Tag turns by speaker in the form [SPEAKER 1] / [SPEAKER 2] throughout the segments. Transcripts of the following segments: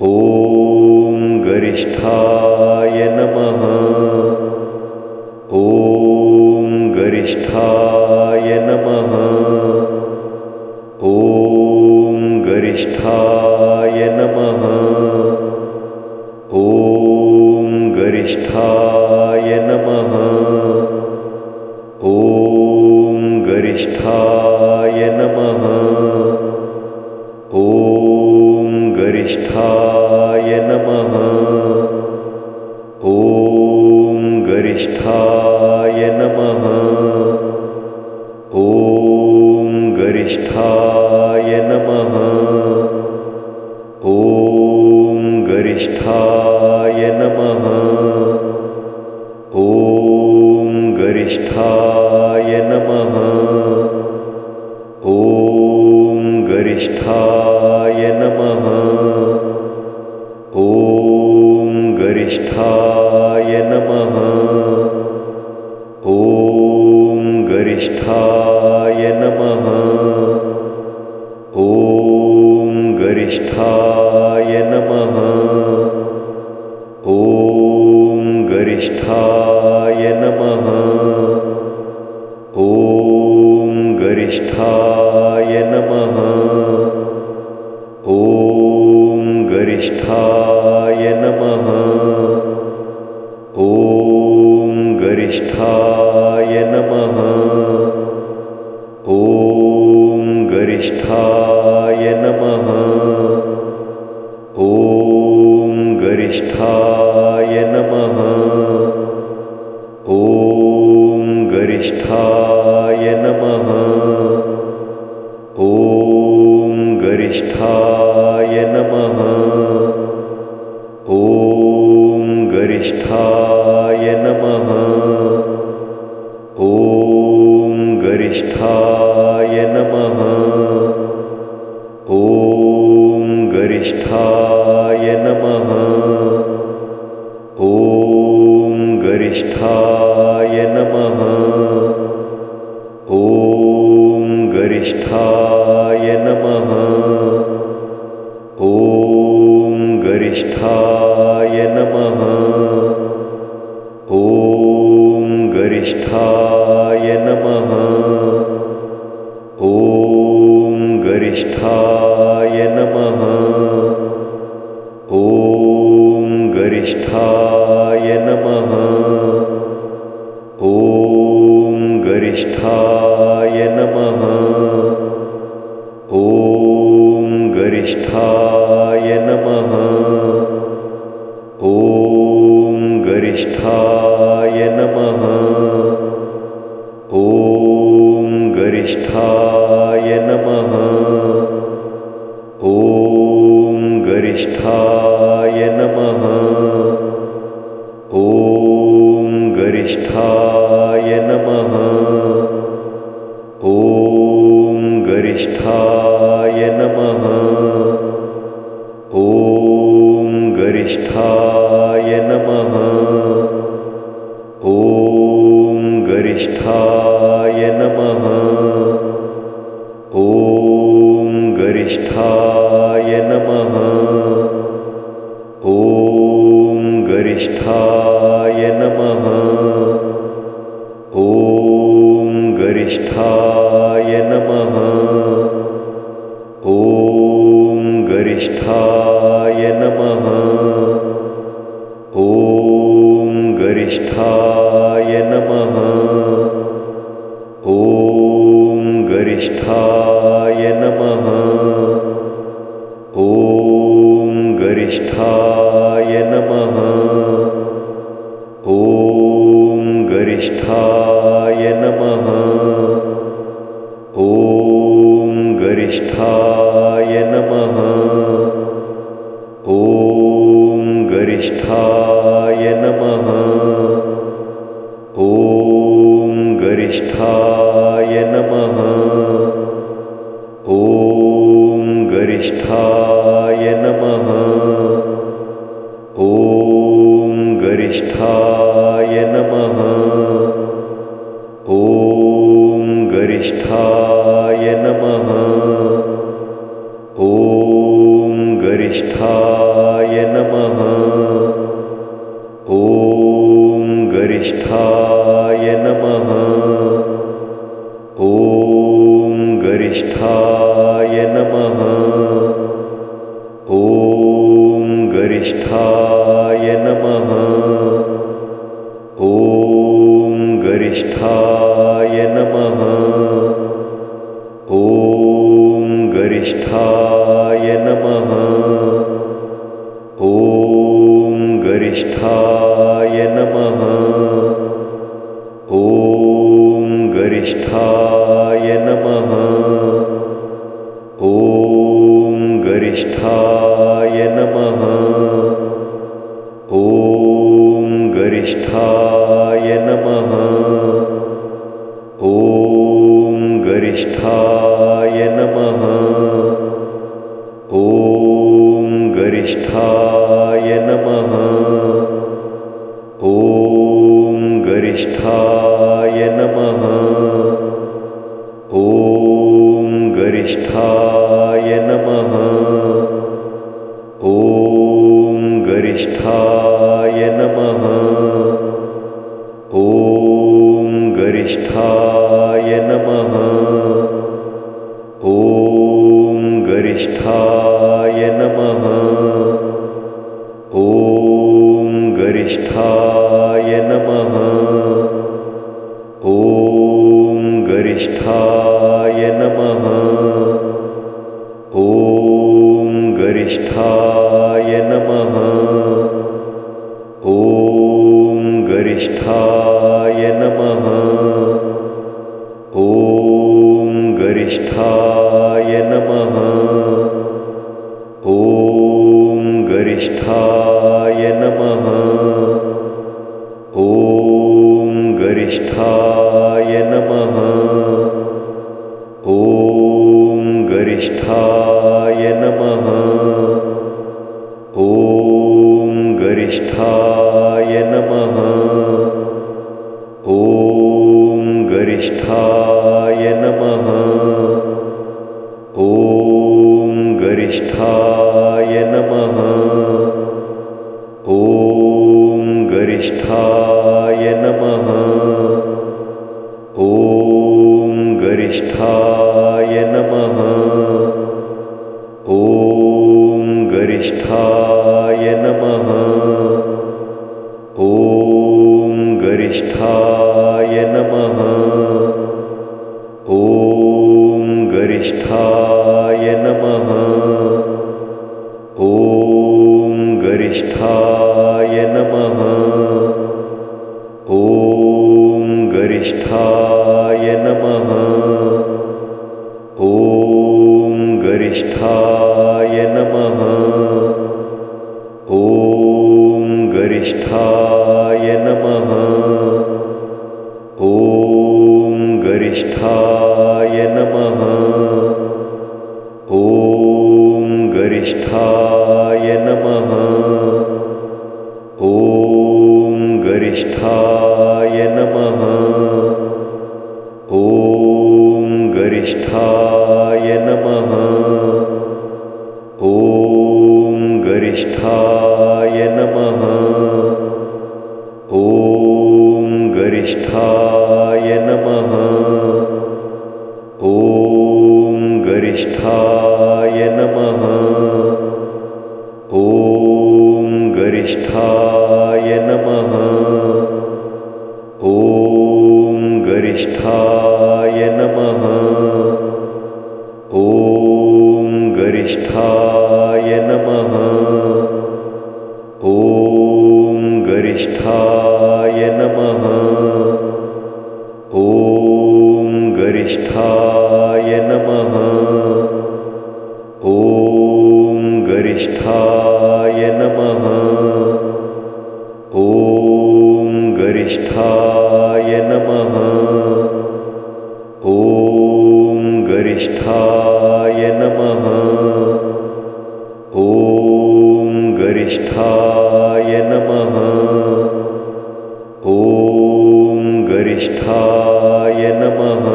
[SPEAKER 1] ॐ गरिष्ठाय नमः। ॐ गरिष्ठाय नमः। ॐ गरिष्ठाय नमः। ॐ गरिष्ठाय गरिष्ठाय नमः। ॐ गरिष्ठाय नमः। ॐ गरिष्ठाय নিষ্ঠা गरिष्ठाय नमः। ॐ गरिष्ठाय नमः। ॐ गरिष्ठाय नमः। ॐ गरिष्ठाय नमः। ॐ गरिष्ठाय नमः गरिष्ठाय नमः। ॐ गरिष्ठाय नमः। ॐ गरिष्ठाय नमः। ॐ गरिष्ठाय नमः। ॐ गरिष्ठाय नमः। ॐ गरिष्ठाय गरिष्ठाय नमः। ॐ गरिष्ठाय नमः। ॐ गरिष्ठाय नमः। ॐ गरिष्ठाय नमः। ॐ गरिष्ठाय नमः। ॐ गरिष्ठाय गरिष्ठाय नमः। ॐ गरिष्ठाय नमः। ॐ गरिष्ठाय नमः। ॐ गरिष्ठाय नमः। ॐ गरिष्ठाय नमः। ॐ गरिष्ठाय गरिष्ठाय नमः। ॐ गरिष्ठाय नमः। ॐ गरिष्ठाय नमः। ॐ गरिष्ठाय नमः। प्रतिष्ठा गरिष्ठाय नमः। ॐ गरिष्ठाय गरिष्ठाय नमः। ॐ गरिष्ठाय नमः। ॐ गरिष्ठाय नमः। ॐ गरिष्ठाय नमः। ॐ गरिष्ठाय नमः। ॐ गरिष्ठाय नमः। गरिष्ठाय नमः। ॐ गरिष्ठाय नमः। ॐ गरिष्ठाय नमः। ॐ गरिष्ठाय नमः। ॐ गरिष्ठाय नमः। ॐ गरिष्ठाय नमः। वसिष्ठाय नमः। गरिष्ठाय नमः। ॐ गरिष्ठाय नमः। ॐ गरिष्ठाय नमः। ॐ गरिष्ठाय नमः।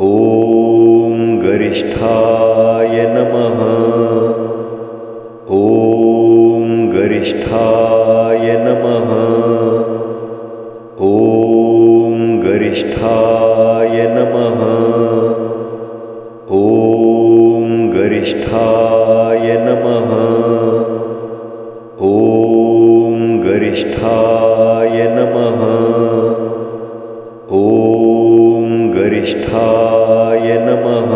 [SPEAKER 1] ॐ गरिष्ठाय गरिष्ठाय नमः। ॐ गरिष्ठाय नमः। ॐ गरिष्ठाय नमः।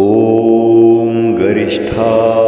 [SPEAKER 1] ॐ गरिष्ठाय